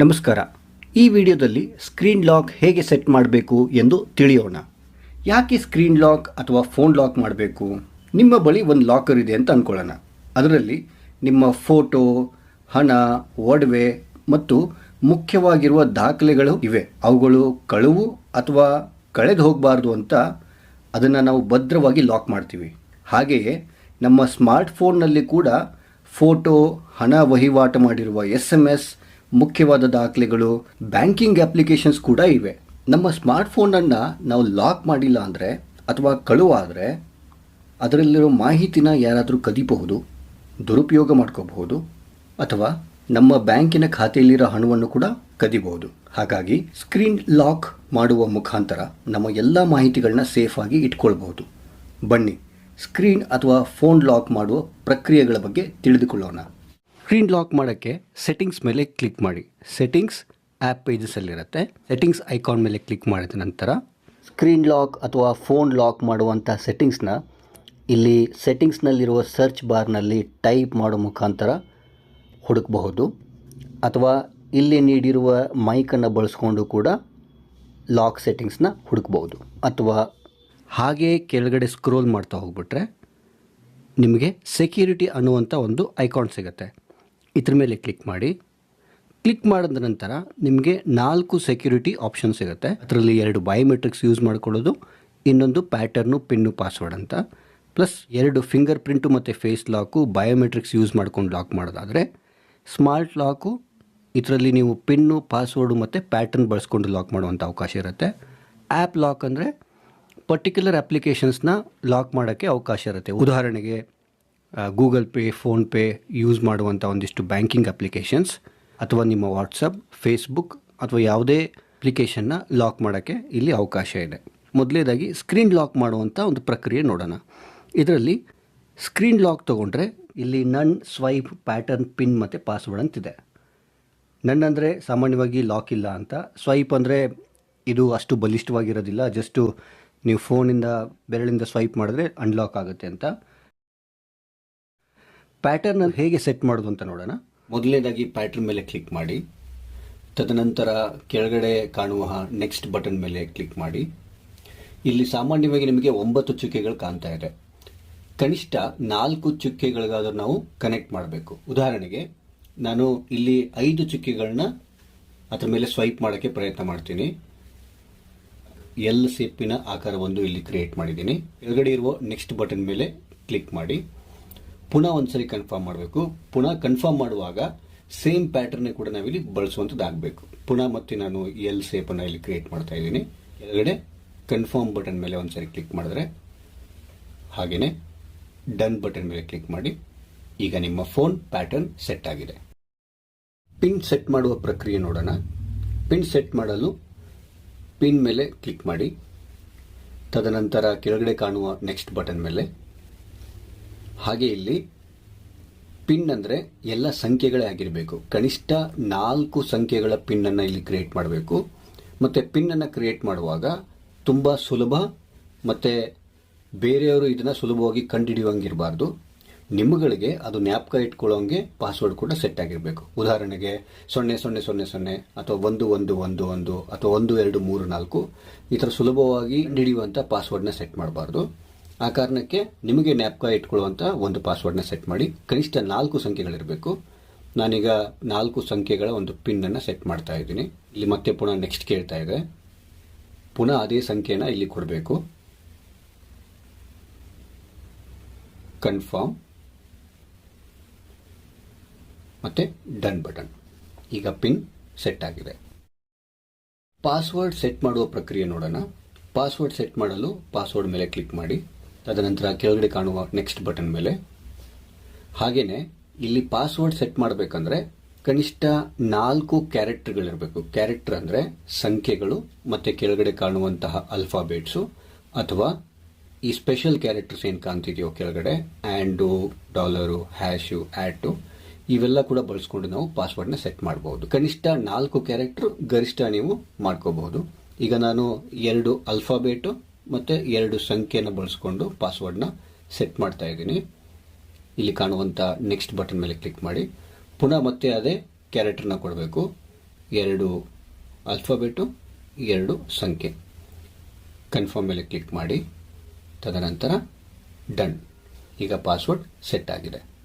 ನಮಸ್ಕಾರ. ಈ ವಿಡಿಯೋದಲ್ಲಿ ಸ್ಕ್ರೀನ್ ಲಾಕ್ ಹೇಗೆ ಸೆಟ್ ಮಾಡಬೇಕು ಎಂದು ತಿಳಿಯೋಣ. ಯಾಕೆ ಸ್ಕ್ರೀನ್ ಲಾಕ್ ಅಥವಾ ಫೋನ್ ಲಾಕ್ ಮಾಡಬೇಕು? ನಿಮ್ಮ ಬಳಿ ಒಂದು ಲಾಕರ್ ಇದೆ ಅಂತ ಅಂದ್ಕೊಳ್ಳೋಣ ಅದರಲ್ಲಿ ನಿಮ್ಮ ಫೋಟೋ ಹಣ, ಒಡವೆ ಮತ್ತು ಮುಖ್ಯವಾಗಿರುವ ದಾಖಲೆಗಳು ಇವೆ. ಅವುಗಳು ಕಳುವು ಅಥವಾ ಕಳೆದು ಹೋಗಬಾರ್ದು ಅಂತ ಅದನ್ನು ನಾವು ಭದ್ರವಾಗಿ ಲಾಕ್ ಮಾಡ್ತೀವಿ. ಹಾಗೆಯೇ ನಮ್ಮ ಸ್ಮಾರ್ಟ್ಫೋನ್ನಲ್ಲಿ ಕೂಡ ಫೋಟೋ ಹಣ ವಹಿವಾಟು ಮಾಡಿರುವ ಎಸ್ ಎಂ ಎಸ್ ಮುಖ್ಯವಾದ ದಾಖಲೆಗಳು, ಬ್ಯಾಂಕಿಂಗ್ ಅಪ್ಲಿಕೇಶನ್ಸ್ ಕೂಡ ಇವೆ. ನಮ್ಮ ಸ್ಮಾರ್ಟ್ಫೋನನ್ನು ನಾವು ಲಾಕ್ ಮಾಡಿಲ್ಲ ಅಂದರೆ ಅಥವಾ ಕಳುವಾದರೆ ಅದರಲ್ಲಿರೋ ಮಾಹಿತಿನ ಯಾರಾದರೂ ಕದಿಬಹುದು, ದುರುಪಯೋಗ ಮಾಡ್ಕೋಬಹುದು, ಅಥವಾ ನಮ್ಮ ಬ್ಯಾಂಕಿನ ಖಾತೆಯಲ್ಲಿರೋ ಹಣವನ್ನು ಕೂಡ ಕದಿಬಹುದು. ಹಾಗಾಗಿ ಸ್ಕ್ರೀನ್ ಲಾಕ್ ಮಾಡುವ ಮುಖಾಂತರ ನಮ್ಮ ಎಲ್ಲ ಮಾಹಿತಿಗಳನ್ನ ಸೇಫಾಗಿ ಇಟ್ಕೊಳ್ಬಹುದು. ಬನ್ನಿ, ಸ್ಕ್ರೀನ್ ಅಥವಾ ಫೋನ್ ಲಾಕ್ ಮಾಡುವ ಪ್ರಕ್ರಿಯೆಗಳ ಬಗ್ಗೆ ತಿಳಿದುಕೊಳ್ಳೋಣ. ಸ್ಕ್ರೀನ್ ಲಾಕ್ ಮಾಡೋಕ್ಕೆ ಸೆಟ್ಟಿಂಗ್ಸ್ ಮೇಲೆ ಕ್ಲಿಕ್ ಮಾಡಿ. ಸೆಟ್ಟಿಂಗ್ಸ್ ಆ್ಯಪ್ ಪೇಜಸಲ್ಲಿರುತ್ತೆ ಸೆಟ್ಟಿಂಗ್ಸ್ ಐಕಾನ್ ಮೇಲೆ ಕ್ಲಿಕ್ ಮಾಡಿದ ನಂತರ ಸ್ಕ್ರೀನ್ ಲಾಕ್ ಅಥವಾ ಫೋನ್ ಲಾಕ್ ಮಾಡುವಂಥ ಸೆಟ್ಟಿಂಗ್ಸ್ನ ಇಲ್ಲಿ ಸೆಟ್ಟಿಂಗ್ಸ್ನಲ್ಲಿರುವ ಸರ್ಚ್ ಬಾರ್ನಲ್ಲಿ ಟೈಪ್ ಮಾಡೋ ಮುಖಾಂತರ ಹುಡುಕಬಹುದು. ಅಥವಾ ಇಲ್ಲಿ ನೀಡಿರುವ ಮೈಕನ್ನು ಬಳಸ್ಕೊಂಡು ಕೂಡ ಲಾಕ್ ಸೆಟ್ಟಿಂಗ್ಸ್ನ ಹುಡುಕಬಹುದು. ಅಥವಾ ಹಾಗೆ ಕೆಳಗಡೆ ಸ್ಕ್ರೋಲ್ ಮಾಡ್ತಾ ಹೋಗ್ಬಿಟ್ರೆ ನಿಮಗೆ ಸೆಕ್ಯೂರಿಟಿ ಅನ್ನುವಂಥ ಒಂದು ಐಕಾನ್ ಸಿಗುತ್ತೆ. ಇದ್ರ ಮೇಲೆ ಕ್ಲಿಕ್ ಮಾಡಿ. ಕ್ಲಿಕ್ ಮಾಡಿದ ನಂತರ ನಿಮಗೆ ನಾಲ್ಕು ಸೆಕ್ಯೂರಿಟಿ ಆಪ್ಷನ್ ಸಿಗುತ್ತೆ. ಅದರಲ್ಲಿ ಎರಡು ಬಯೋಮೆಟ್ರಿಕ್ಸ್ ಯೂಸ್ ಮಾಡ್ಕೊಳ್ಳೋದು, ಇನ್ನೊಂದು ಪ್ಯಾಟರ್ನು ಪಿನ್ನು ಪಾಸ್ವರ್ಡ್ ಅಂತ. ಪ್ಲಸ್ ಎರಡು ಫಿಂಗರ್ ಪ್ರಿಂಟು ಮತ್ತು ಫೇಸ್ ಲಾಕು ಬಯೋಮೆಟ್ರಿಕ್ಸ್ ಯೂಸ್ ಮಾಡ್ಕೊಂಡು ಲಾಕ್ ಮಾಡೋದಾದರೆ ಸ್ಮಾರ್ಟ್ ಲಾಕು ಇದರಲ್ಲಿ ನೀವು ಪಿನ್ನು ಪಾಸ್ವರ್ಡು ಮತ್ತು ಪ್ಯಾಟರ್ನ್ ಬಳಸ್ಕೊಂಡು ಲಾಕ್ ಮಾಡುವಂಥ ಅವಕಾಶ ಇರುತ್ತೆ. ಆ್ಯಪ್ ಲಾಕ್ ಅಂದರೆ ಪರ್ಟಿಕ್ಯುಲರ್ ಅಪ್ಲಿಕೇಶನ್ಸ್ನ ಲಾಕ್ ಮಾಡೋಕ್ಕೆ ಅವಕಾಶ ಇರುತ್ತೆ. ಉದಾಹರಣೆಗೆ ಗೂಗಲ್ ಪೇ ಫೋನ್ಪೇ ಯೂಸ್ ಮಾಡುವಂಥ ಒಂದಿಷ್ಟು ಬ್ಯಾಂಕಿಂಗ್ ಅಪ್ಲಿಕೇಶನ್ಸ್ ಅಥವಾ ನಿಮ್ಮ ವಾಟ್ಸಪ್ ಫೇಸ್ಬುಕ್ ಅಥವಾ ಯಾವುದೇ ಅಪ್ಲಿಕೇಶನ್ನ ಲಾಕ್ ಮಾಡೋಕ್ಕೆ ಇಲ್ಲಿ ಅವಕಾಶ ಇದೆ. ಮೊದಲೇದಾಗಿ ಸ್ಕ್ರೀನ್ ಲಾಕ್ ಮಾಡುವಂಥ ಒಂದು ಪ್ರಕ್ರಿಯೆ ನೋಡೋಣ. ಇದರಲ್ಲಿ ಸ್ಕ್ರೀನ್ ಲಾಕ್ ತೊಗೊಂಡ್ರೆ ಇಲ್ಲಿ ನನ್ ಸ್ವೈಪ್ ಪ್ಯಾಟರ್ನ್ ಪಿನ್ ಮತ್ತು ಪಾಸ್ವರ್ಡ್ ಅಂತಿದೆ ನನ್ನಂದರೆ ಸಾಮಾನ್ಯವಾಗಿ ಲಾಕ್ ಇಲ್ಲ ಅಂತ. ಸ್ವೈಪ್ ಅಂದರೆ ಇದು ಅಷ್ಟು ಬಲಿಷ್ಠವಾಗಿರೋದಿಲ್ಲ. ಜಸ್ಟು ನೀವು ಫೋನಿಂದ ಬೆರಳಿಂದ ಸ್ವೈಪ್ ಮಾಡಿದ್ರೆ ಅನ್ಲಾಕ್ ಆಗುತ್ತೆ ಅಂತ. ಪ್ಯಾಟರ್ನ್ ಹೇಗೆ ಸೆಟ್ ಮಾಡೋದು ಅಂತ ನೋಡೋಣ. ಮೊದಲನೇದಾಗಿ ಪ್ಯಾಟರ್ನ್ ಮೇಲೆ ಕ್ಲಿಕ್ ಮಾಡಿ. ತದನಂತರ ಕೆಳಗಡೆ ಕಾಣುವ ನೆಕ್ಸ್ಟ್ ಬಟನ್ ಮೇಲೆ ಕ್ಲಿಕ್ ಮಾಡಿ. ಇಲ್ಲಿ ಸಾಮಾನ್ಯವಾಗಿ ನಿಮಗೆ ಒಂಬತ್ತು ಚುಕ್ಕೆಗಳು ಕಾಣ್ತಾ ಇದೆ. ಕನಿಷ್ಠ ನಾಲ್ಕು ಚುಕ್ಕೆಗಳಿಗಾದರೂ ನಾವು ಕನೆಕ್ಟ್ ಮಾಡಬೇಕು. ಉದಾಹರಣೆಗೆ, ನಾನು ಇಲ್ಲಿ ಐದು ಚುಕ್ಕೆಗಳನ್ನ ಅದರ ಮೇಲೆ ಸ್ವೈಪ್ ಮಾಡೋಕ್ಕೆ ಪ್ರಯತ್ನ ಮಾಡ್ತೀನಿ. ಎಲ್ ಸೇಪಿನ ಆಕಾರವೊಂದು ಇಲ್ಲಿ ಕ್ರಿಯೇಟ್ ಮಾಡಿದ್ದೀನಿ. ಕೆಳಗಡೆ ಇರುವ ನೆಕ್ಸ್ಟ್ ಬಟನ್ ಮೇಲೆ ಕ್ಲಿಕ್ ಮಾಡಿ. ಪುನಃ ಒಂದ್ಸರಿ ಕನ್ಫರ್ಮ್ ಮಾಡಬೇಕು. ಪುನಃ ಕನ್ಫರ್ಮ್ ಮಾಡುವಾಗ ಸೇಮ್ ಪ್ಯಾಟರ್ನ್ ಕೂಡ ನಾವಿಲ್ಲಿ ಬಳಸುವಂಥದ್ದಾಗಬೇಕು ಪುನಃ ಮತ್ತೆ ನಾನು ಎಲ್ ಸೇಪನ್ನು ಇಲ್ಲಿ ಕ್ರಿಯೇಟ್ ಮಾಡ್ತಾ ಇದ್ದೀನಿ. ಕೆಳಗಡೆ ಕನ್ಫರ್ಮ್ ಬಟನ್ ಮೇಲೆ ಒಂದ್ಸರಿ ಕ್ಲಿಕ್ ಮಾಡಿದ್ರೆ ಹಾಗೆಯೇ ಡನ್ ಬಟನ್ ಮೇಲೆ ಕ್ಲಿಕ್ ಮಾಡಿ ಈಗ ನಿಮ್ಮ ಫೋನ್ ಪ್ಯಾಟರ್ನ್ ಸೆಟ್ ಆಗಿದೆ. ಪಿನ್ ಸೆಟ್ ಮಾಡುವ ಪ್ರಕ್ರಿಯೆ ನೋಡೋಣ. ಪಿನ್ ಸೆಟ್ ಮಾಡಲು ಪಿನ್ ಮೇಲೆ ಕ್ಲಿಕ್ ಮಾಡಿ. ತದನಂತರ ಕೆಳಗಡೆ ಕಾಣುವ ನೆಕ್ಸ್ಟ್ ಬಟನ್ ಮೇಲೆ ಹಾಗೆ ಇಲ್ಲಿ ಪಿನ್ ಅಂದರೆ ಎಲ್ಲ ಸಂಖ್ಯೆಗಳೇ ಆಗಿರಬೇಕು. ಕನಿಷ್ಠ ನಾಲ್ಕು ಸಂಖ್ಯೆಗಳ ಪಿನ್ನನ್ನು ಇಲ್ಲಿ ಕ್ರಿಯೇಟ್ ಮಾಡಬೇಕು. ಮತ್ತು ಪಿನ್ನನ್ನು ಕ್ರಿಯೇಟ್ ಮಾಡುವಾಗ ತುಂಬ ಸುಲಭ ಮತ್ತು ಬೇರೆಯವರು ಇದನ್ನು ಸುಲಭವಾಗಿ ಕಂಡುಹಿಡಿಯುವಂಗಿರಬಾರ್ದು. ನಿಮ್ಮಗಳಿಗೆ ಅದು ಜ್ಞಾಪಕ ಇಟ್ಕೊಳ್ಳೋಂಗೆ ಪಾಸ್ವರ್ಡ್ ಕೂಡ ಸೆಟ್ ಆಗಿರಬೇಕು. ಉದಾಹರಣೆಗೆ ಸೊನ್ನೆ ಸೊನ್ನೆ ಸೊನ್ನೆ ಸೊನ್ನೆ ಅಥವಾ ಒಂದು ಒಂದು ಒಂದು ಒಂದು ಅಥವಾ ಒಂದು ಎರಡು ಮೂರು ನಾಲ್ಕು ಈ ಥರ ಸುಲಭವಾಗಿ ಹಿಡಿಯುವಂಥ ಪಾಸ್ವರ್ಡ್ನ ಸೆಟ್ ಮಾಡಬಾರ್ದು. ಆ ಕಾರಣಕ್ಕೆ ನಿಮಗೆ ಜ್ಞಾಪಕ ಇಟ್ಕೊಳ್ಳುವಂಥ ಒಂದು ಪಾಸ್ವರ್ಡ್ನ ಸೆಟ್ ಮಾಡಿ. ಕನಿಷ್ಠ ನಾಲ್ಕು ಸಂಖ್ಯೆಗಳಿರಬೇಕು. ನಾನೀಗ ನಾಲ್ಕು ಸಂಖ್ಯೆಗಳ ಒಂದು ಪಿನ್ನನ್ನು ಸೆಟ್ ಮಾಡ್ತಾ ಇದ್ದೀನಿ. ಇಲ್ಲಿ ಮತ್ತೆ ಪುನಃ ನೆಕ್ಸ್ಟ್ ಕೇಳ್ತಾ ಇದೆ. ಪುನಃ ಅದೇ ಸಂಖ್ಯೆನ ಇಲ್ಲಿ ಕೊಡಬೇಕು. ಕನ್ಫರ್ಮ್ ಮತ್ತೆ ಡನ್ ಬಟನ್ ಈಗ ಪಿನ್ ಸೆಟ್ ಆಗಿದೆ. ಪಾಸ್ವರ್ಡ್ ಸೆಟ್ ಮಾಡುವ ಪ್ರಕ್ರಿಯೆ ನೋಡೋಣ. ಪಾಸ್ವರ್ಡ್ ಸೆಟ್ ಮಾಡಲು ಪಾಸ್ವರ್ಡ್ ಮೇಲೆ ಕ್ಲಿಕ್ ಮಾಡಿ. ತದನಂತರ ಕೆಳಗಡೆ ಕಾಣುವ ನೆಕ್ಸ್ಟ್ ಬಟನ್ ಮೇಲೆ. ಹಾಗೆಯೇ ಇಲ್ಲಿ ಪಾಸ್ವರ್ಡ್ ಸೆಟ್ ಮಾಡಬೇಕಂದ್ರೆ ಕನಿಷ್ಠ ನಾಲ್ಕು ಕ್ಯಾರೆಕ್ಟರ್ಗಳಿರಬೇಕು ಕ್ಯಾರೆಕ್ಟರ್ ಅಂದರೆ ಸಂಖ್ಯೆಗಳು, ಮತ್ತು ಕೆಳಗಡೆ ಕಾಣುವಂತಹ ಅಲ್ಫಾಬೇಟ್ಸು ಅಥವಾ ಈ ಸ್ಪೆಷಲ್ ಕ್ಯಾರೆಕ್ಟರ್ಸ್ ಏನು ಕಾಣ್ತಿದೆಯೋ ಕೆಳಗಡೆ ಆ್ಯಂಡು ಡಾಲರು ಹ್ಯಾಶು ಆ್ಯಟು ಇವೆಲ್ಲ ಕೂಡ ಬಳಸ್ಕೊಂಡು ನಾವು ಪಾಸ್ವರ್ಡ್ನ ಸೆಟ್ ಮಾಡಬಹುದು ಕನಿಷ್ಠ ನಾಲ್ಕು ಕ್ಯಾರೆಕ್ಟರ್ ಗರಿಷ್ಠ ನೀವು ಮಾಡ್ಕೋಬಹುದು. ಈಗ ನಾನು ಎರಡು ಅಲ್ಫಾಬೇಟು ಮತ್ತು ಎರಡು ಸಂಖ್ಯೆಯನ್ನು ಬಳಸ್ಕೊಂಡು ಪಾಸ್ವರ್ಡ್ನ ಸೆಟ್ ಮಾಡ್ತಾ ಇದ್ದೀನಿ. ಇಲ್ಲಿ ಕಾಣುವಂಥ ನೆಕ್ಸ್ಟ್ ಬಟನ್ ಮೇಲೆ ಕ್ಲಿಕ್ ಮಾಡಿ. ಪುನಃ ಮತ್ತೆ ಅದೇ ಕ್ಯಾರೆಕ್ಟರ್ನ ಕೊಡಬೇಕು. ಎರಡು ಅಲ್ಫಾಬೆಟು ಎರಡು ಸಂಖ್ಯೆ. ಕನ್ಫರ್ಮ್ ಮೇಲೆ ಕ್ಲಿಕ್ ಮಾಡಿ. ತದನಂತರ ಡನ್ ಈಗ ಪಾಸ್ವರ್ಡ್ ಸೆಟ್ ಆಗಿದೆ.